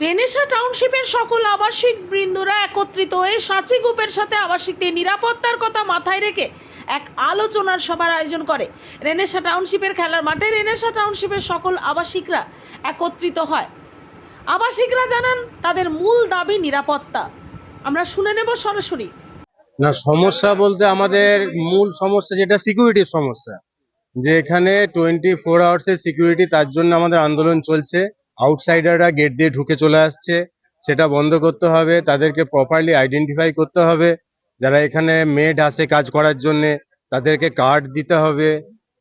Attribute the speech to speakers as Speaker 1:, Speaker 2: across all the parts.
Speaker 1: Renaissance টাউনশিপের সকল আবাসিক বৃন্দরা একত্রিত হয়ে সাঁচি গ্রুপের সাথে আবাসিকদের নিরাপত্তার কথা মাথায় রেখে এক আলোচনার সভার আয়োজন করে। রেনেসা টাউনশিপের খেলার মাঠে রেনেসা টাউনশিপের সকল আবাসিকরা একত্রিত হয়। আবাসিকরা জানান, তাদের মূল দাবি নিরাপত্তা। আমরা শুনে নেব সরাসরি।
Speaker 2: না, সমস্যা বলতে আমাদের মূল সমস্যা যেটা সিকিউরিটির সমস্যা। যে এখানে টোয়েন্টি ফোর আওয়ার্সের সিকিউরিটি তার জন্য আমাদের আন্দোলন চলছে। আউটসাইডাররা গেট দিয়ে ঢুকে চলে আসছে। সেটা বন্ধ করতে হবে, তাদেরকে প্রপারলি আইডেন্টিফাই করতে হবে। যারা এখানে মেড আসে কাজ করার জন্য, তাদেরকে কার্ড দিতে হবে।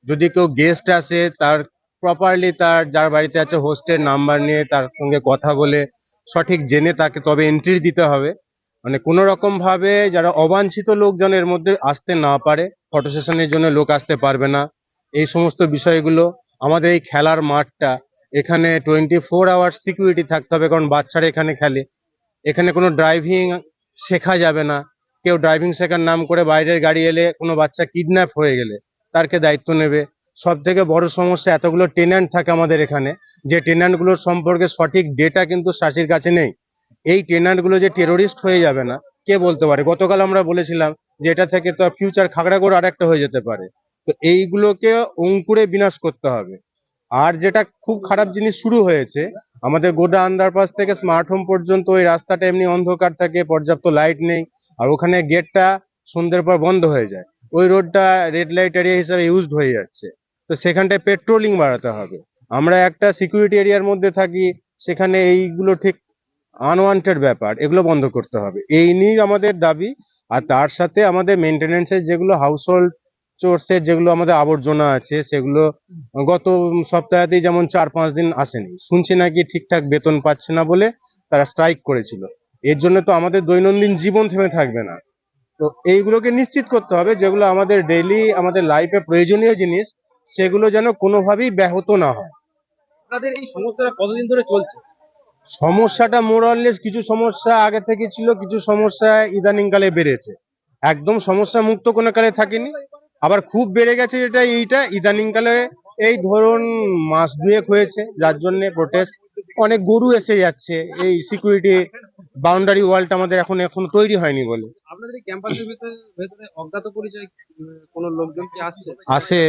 Speaker 2: যদি কেউ গেস্ট আসে, তার প্রপারলি তার যার বাড়িতে আছে হোস্টের নাম্বার নিয়ে তার সঙ্গে কথা বলে, সঠিক জেনে তাকে তবে এন্ট্রি দিতে হবে। মানে কোনো ভাবে যারা অবাঞ্ছিত লোকজন এর মধ্যে আসতে না পারে ফটো সেশনের জন্য লোক আসতে পারবে না। এই সমস্ত বিষয়গুলো আমাদের এই খেলার মাঠটা এখানে টোয়েন্টি ফোর আওয়ার্স সিকিউরিটি থাকতে হবে, কারণ বাচ্চারা এখানে খেলে। এখানে কোনো ড্রাইভিং শেখা যাবে না। কেউ ড্রাইভিং শেখার নাম করে বাইরের গাড়ি এলে কোনো বাচ্চা কিডন্যাপ হয়ে গেলে তার কে দায়িত্ব নেবে। সব থেকে বড় সমস্যা, এতগুলো টেন্যান্ট থাকে আমাদের এখানে, যে টেন্যান্টগুলোর সম্পর্কে সঠিক ডেটা কিন্তু শাসির কাছে নেই। এই টেন্যান্টগুলো যে টেরোরিস্ট হয়ে যাবে না, কে বলতে পারে? গতকাল আমরা বলেছিলাম যে এটা থেকে তো ফিউচার খাগড়াগড় আর একটা হয়ে যেতে পারে। তো এইগুলোকে অঙ্কুরে বিনাশ করতে হবে। আর যেটা খুব খারাপ জিনিস শুরু হয়েছে, আমাদের গোডা আন্ডারপাস থেকে স্মার্ট হোম পর্যন্ত ওই রাস্তাটা এমনি অন্ধকার থাকে, পর্যাপ্ত লাইট নেই, আর ওখানে গেটটা সন্ধ্যের পর বন্ধ হয়ে যায়। ওই রোডটা রেড লাইট এরিয়া হিসাবে ইউজড হয়ে যাচ্ছে। তো সেখানটায় পেট্রোলিং বাড়াতে হবে। আমরা একটা সিকিউরিটি এরিয়ার মধ্যে থাকি, সেখানে এইগুলো ঠিক আনওয়ান্টেড ব্যাপার, এগুলো বন্ধ করতে হবে। এই নিয়েই আমাদের দাবি, আর তার সাথে আমাদের মেনটেনেন্সের যেগুলো হাউস হোল্ড চোর্সের যেগুলো আমাদের আবর্জনা আছে সেগুলো গত সপ্তাহতেই যেমন চার পাঁচ দিন আসেনি। শুনছি নাকি ঠিকঠাক বেতন পাচ্ছে না বলে তারা স্ট্রাইক করেছিল। এর জন্য তো আমাদের দৈনন্দিন জীবন থেমে থাকবে না। তো এইগুলোকে নিশ্চিত করতে হবে যেগুলো আমাদের ডেইলি আমাদের লাইফে প্রয়োজনীয় জিনিস সেগুলো যেন কোনোভাবেই ব্যাহত না হয়।
Speaker 3: আপনাদের এই সমস্যাটা কতদিন ধরে চলছে?
Speaker 2: সমস্যাটা মোরাললেস কিছু সমস্যা আগে থেকে ছিল কিছু সমস্যা ইদানিংকালে বেড়েছে। একদম সমস্যা মুক্ত কোনো কালে থাকেনি। আবার খুব বেড়ে গেছে যেটা এইটা ইদানিংকালে এই ধরুন মাস দুয়েক হয়েছে যার জন্য প্রোটেস্ট অনেক গরু এসে যাচ্ছে। এই সিকিউরিটি বাউন্ডারি ওয়ালটা আমাদের এখন এখন তৈরি হয়নি বলে।
Speaker 3: আপনাদের ক্যাম্পাসের ভিতরে অজ্ঞাত পরিচয় কোনো লোকজন কি আসছে?
Speaker 2: আসে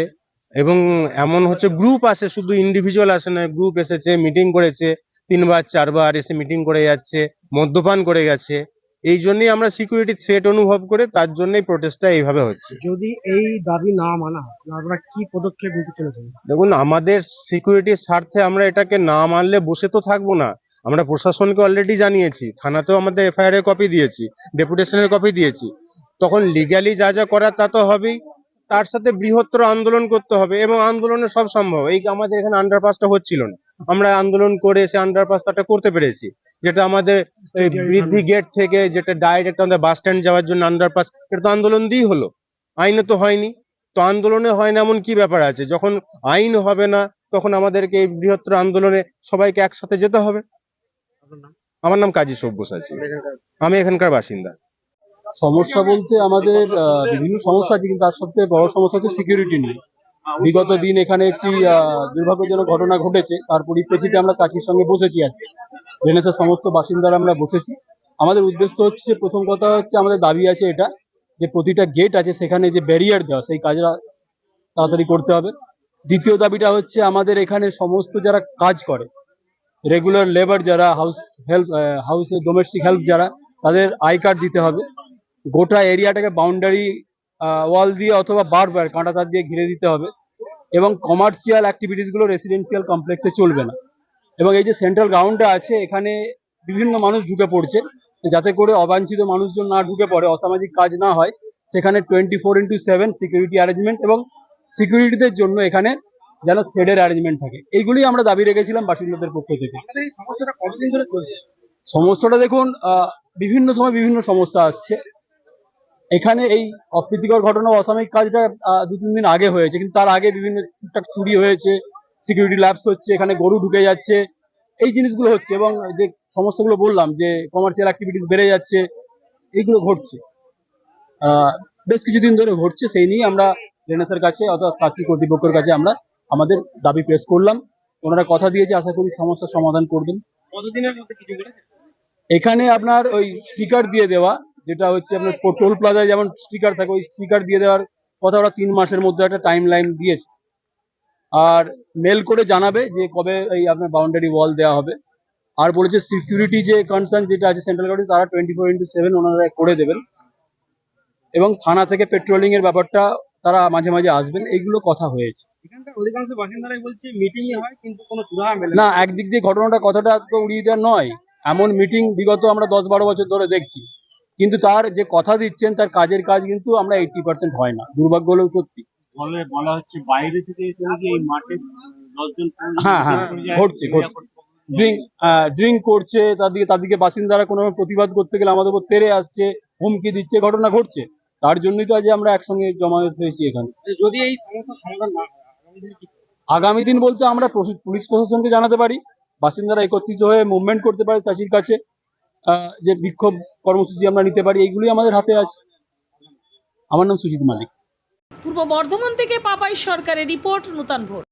Speaker 2: এবং এমন হচ্ছে গ্রুপ আসে শুধু ইন্ডিভিজুয়াল আসে না গ্রুপ এসেছে মিটিং করেছে তিনবার চারবার এসে মিটিং করে যাচ্ছে মদ্যপান করে গেছে। এই জন্যই আমরা সিকিউরিটি থ্রেট অনুভব করে তার জন্যই প্রোটেস্টটা এইভাবে হচ্ছে।
Speaker 4: যদি এই দাবি না মানা আমরা আপনারা কি পদক্ষেপ নিতে চলেছেন
Speaker 2: দেখুন আমাদের সিকিউরিটির স্বার্থে আমরা এটাকে না মানলে বসে তো থাকব না। আমরা প্রশাসনকে অলরেডি জানিয়েছি থানাতেও আমাদের এফআইআর এর কপি দিয়েছি ডেপুটেশনের কপি দিয়েছি। তখন লিগালি যা যা করার তা তো হবেই। তার সাথে বৃহত্তর আন্দোলন করতে হবে এবং আন্দোলনে সব সম্ভব। এই আমাদের এখানে আন্ডারপাসটা হচ্ছিল না। আমরা আন্দোলন করে সে আন্ডারপাসটা করতে পেরেছি। যেটা আমাদের এই বৃদ্ধি গেট থেকে যেটা ডাইরেক্ট আমাদের বাস স্ট্যান্ড যাওয়ার জন্য আন্ডারপাস এটা তো আন্দোলন দিয়েই হলো। আইনে তো হয়নি। তো আন্দোলনে হয় না এমন কি ব্যাপার আছে? যখন আইন হবে না তখন আমাদেরকে এই বৃহত্তর আন্দোলনে সবাইকে একসাথে যেতে হবে। আমার নাম কাজী সব্যসাচী। আমি এখানকার বাসিন্দা।
Speaker 5: সমস্যা বলতে আমাদের বিভিন্ন সমস্যা আছে, কিন্তু তার সবথেকে বড় সমস্যা হচ্ছে সিকিউরিটি নিয়ে। বিগত দিন এখানে একটি দুর্ভাগ্যজনক ঘটনা ঘটেছে, তার পরিপ্রেক্ষিতে আমরা চাচির সঙ্গে বসেছি আজকে। রেনেসার সমস্ত বাসিন্দারা আমরা বসেছি। আমাদের উদ্দেশ্য হচ্ছে প্রথম কথা হচ্ছে আমাদের দাবি আছে এটা, যে প্রতিটা গেট আছে, সেখানে যে ব্যারিয়ার দেওয়া, সেই কাজটা তাড়াতাড়ি করতে হবে। দ্বিতীয় দাবিটা হচ্ছে আমাদের এখানে সমস্ত যারা কাজ করে রেগুলার লেবার যারা হাউস হেল্প হাউসে ডোমেস্টিক হেল্প যারা, তাদের আই কার্ড দিতে হবে। গোটা এরিয়াটাকে বাউন্ডারি ওয়াল দিয়ে অথবা বারবার কাঁটা তার দিয়ে ঘিরে দিতে হবে এবং কমার্শিয়াল অ্যাক্টিভিটিসগুলো রেসিডেন্সিয়াল কমপ্লেক্সে চলবে না। এবং এই যে সেন্ট্রাল গ্রাউন্ডটা আছে এখানে বিভিন্ন মানুষ ঢুকে পড়ছে যাতে করে অবাঞ্ছিত মানুষজন না ঢুকে পড়ে অসামাজিক কাজ না হয়। সেখানে twenty four into seven security arrangement এবং সিকিউরিটিদের জন্য এখানে যেন শেডের অ্যারেঞ্জমেন্ট থাকে। এইগুলি আমরা দাবি রেখেছিলাম বাসিন্দাদের পক্ষ থেকে।
Speaker 3: সমস্যাটা কতদিন ধরে চলছে?
Speaker 5: সমস্যাটা দেখুন আহ, বিভিন্ন সময় বিভিন্ন সমস্যা আসছে। এখানে এই অপ্রীতিকর ঘটনা ও অসাময়িক কাজটা দু তিন দিন আগে হয়েছে কিন্তু তার আগে বিভিন্ন টুকটাক চুরি হয়েছে সিকিউরিটি ল্যাবস হচ্ছে এখানে গরু ঢুকে যাচ্ছে এই জিনিসগুলো হচ্ছে এবং যে সমস্যাগুলো বললাম যে কমার্শিয়াল অ্যাক্টিভিটিস বেড়ে যাচ্ছে এইগুলো ঘটছে। আহ, বেশ কিছুদিন ধরে ঘটছে সেই নিয়ে আমরা রেনেসের কাছে অর্থাৎ সাচি কর্তৃপক্ষের কাছে আমরা আমাদের দাবি পেশ করলাম। ওনারা কথা দিয়েছে আশা করি সমস্যার সমাধান করবেন।
Speaker 3: কতদিনের মধ্যে কিছু
Speaker 5: এখানে আপনার ওই স্টিকার দিয়ে দেওয়া যেটা হচ্ছে আপনার টোল প্লাজায় যেমন স্টিকার থাকে ওই স্টিকার দিয়ে দেওয়ার কথা ওরা তিন মাসের মধ্যে একটা টাইম লাইন দিয়েছে। আর মেল করে জানাবে যে কবে এই আপনার বাউন্ডারি ওয়াল দেওয়া হবে। আর বলেছে সিকিউরিটি যে কনসার্ন যেটা আছে সেন্ট্রাল গভর্নমেন্ট তারা টোয়েন্টি ফোর ইন্টু সেভেন ওনারা করে দেবেন। এবং থানা থেকে পেট্রোলিং এর ব্যাপারটা তারা মাঝে মাঝে আসবেন এইগুলো কথা হয়েছে।
Speaker 3: এখানকার অধিকাংশ বাসিন্দারাই বলছে মিটিংই হয় কিন্তু কোনো চূড়া মেলে
Speaker 5: না। একদিক দিয়ে ঘটনাটা কথাটা তো উড়িয়ে দেওয়া নয়। এমন মিটিং বিগত আমরা দশ বারো বছর ধরে দেখছি। কিন্তু তার যে কথা দিচ্ছেন তার কাজের কাজ কিন্তু আমরা এইটটি পার্সেন্ট হয় না। দুর্ভাগ্য হলেও সত্যি।
Speaker 6: বলে বলা হচ্ছে বাইরে থেকে এই মাঠে দশজন
Speaker 5: হ্যাঁ, হ্যাঁ, ঘটছে, ঘটছে। ড্রিঙ্ক ড্রিঙ্ক করছে তাদেরকে তাদেরকে বাসিন্দারা কোনো প্রতিবাদ করতে গেলে আমাদের উপর তেরে আসছে হুমকি দিচ্ছে ঘটনা ঘটছে। তার জন্যই তো আজ আমরা একসঙ্গে জমায়েত হয়েছি এখানে।
Speaker 3: যদি এই সমস্যার সমাধান না আগামী দিনে
Speaker 5: বলতে আমরা পুলিশ প্রশাসনকে জানাতে পারি। বাসিন্দারা একত্রিত হয়ে মুভমেন্ট করতে পারে চাষির কাছে। যে বিক্ষোভ কর্মসূচি আমরা নিতে পারি এইগুলি আমাদের হাতে আছে। আমার নাম সুজিত মালিক।
Speaker 1: পূর্ব বর্ধমান থেকে পাপাই সরকারের রিপোর্ট, নূতন ভোর